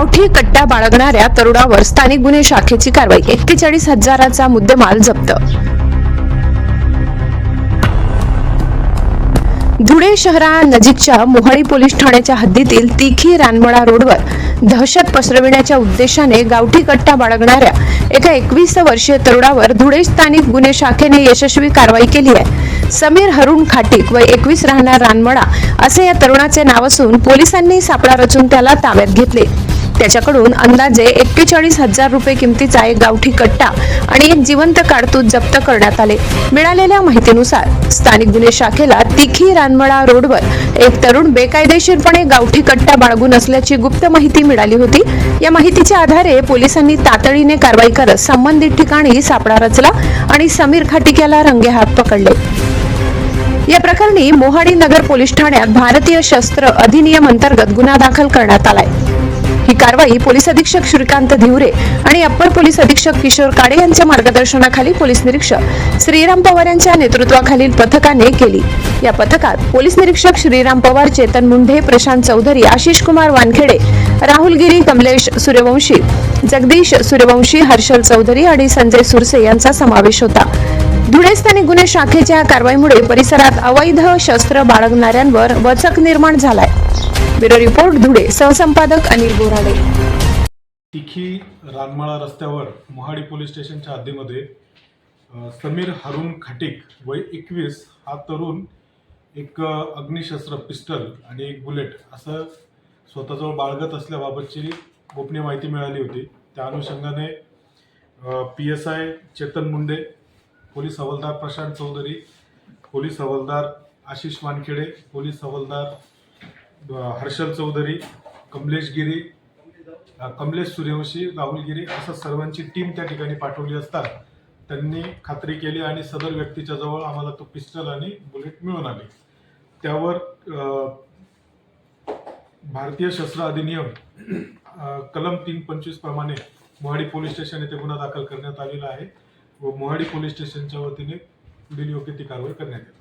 गावठी कट्टा बाळगणाऱ्या तरुणावर स्थानिक गुन्हे शाखेची कारवाई एक्केचाळीस हजाराचा मुद्देमाल जप्त. धुळे शहरानजीकच्या मोहाळी पोलीस ठाण्याच्या हद्दीतील तिखी रानमळा रोडवर दहशत पसरविण्याच्या उद्देशाने गावठी कट्टा बाळगणाऱ्या एका एकवीस वर्षीय तरुणावर धुळे स्थानिक गुन्हे शाखेने यशस्वी कारवाई केली आहे. समीर हरुण खाटीक व एकवीस राहणार रानमळा असे या तरुणाचे नाव असून पोलिसांनी सापळा रचून त्याला ताब्यात घेतले. त्याच्याकडून अंदाजे एक्केचाळीस हजार रुपये किमतीचा एक गावठी कट्टा आणि एक जिवंत काडतूस जप्त करण्यात आले. मिळालेल्या माहितीनुसार स्थानिक गुन्हे शाखेला तिखी रानमळा रोडवर एक तरुण बेकायदेशीरपणे गावठी कट्टा बाळगून असल्याची गुप्त माहिती मिळाली होती. या माहितीच्या आधारे पोलिसांनी तातडीने कारवाई करत संबंधित ठिकाणी सापळा रचला आणि समीर खाटिक्याला रंगेहात पकडले. या प्रकरणी मोहाडी नगर पोलीस ठाण्यात भारतीय शस्त्र अधिनियम अंतर्गत गुन्हा दाखल करण्यात आलाय. ही कारवाई पोलीस अधीक्षक श्रीकांत धिवरे आणि अप्पर पोलीस अधीक्षक किशोर काडे यांच्या मार्गदर्शनाखाली पोलीस निरीक्षक श्रीराम पवार यांच्या नेतृत्वाखालील पथकाने केली. या पथकात पोलीस निरीक्षक श्रीराम पवार चेतन मुंढे प्रशांत चौधरी आशिष कुमार वानखेडे राहुल गिरी कमलेश सूर्यवंशी जगदीश सूर्यवंशी हर्षल चौधरी आणि संजय सुरसे यांचा समावेश होता. धुळे स्थानिक गुन्हे शाखेच्या कारवाईमुळे परिसरात अवैध शस्त्र बाळगणाऱ्यांवर वचक निर्माण झालाय. Bureau report Dhule. सहसंपादक Anil Borade. तिखी रानमाळा रस्त्यावर मोहाडी पोलीस स्टेशनच्या हद्दीमध्ये समीर हरुण खाटीक वय एकवीस हा तरुण एक अग्निशस्त्र पिस्टल आणि एक बुलेट असं स्वतःजवळ बाळगत असल्याबाबतची गोपनीय माहिती मिळाली होती. त्या अनुषंगाने P S I Chetan Munde police हवालदार प्रशांत चौधरी पोलीस हवालदार आशिष वानखेडे पोलीस हवालदार हर्षल चौधरी कमलेश गिरी कमलेश सूर्यवंशी राहुल गिरी असं सर्वांची टीम त्या ठिकाणी पाठवली असता त्यांनी खात्री केली आणि सदर व्यक्तीच्या जवळ आम्हाला तो पिस्टल आणि बुलेट मिळून आले. त्यावर भारतीय शस्त्र अधिनियम कलम तीन पंचवीस प्रमाणे मोहाडी पोलीस स्टेशन येथे गुन्हा दाखल करण्यात आलेला आहे व मोहाडी पोलीस स्टेशनच्या वतीने पुढील योग्य ती कारवाई करण्यात येते.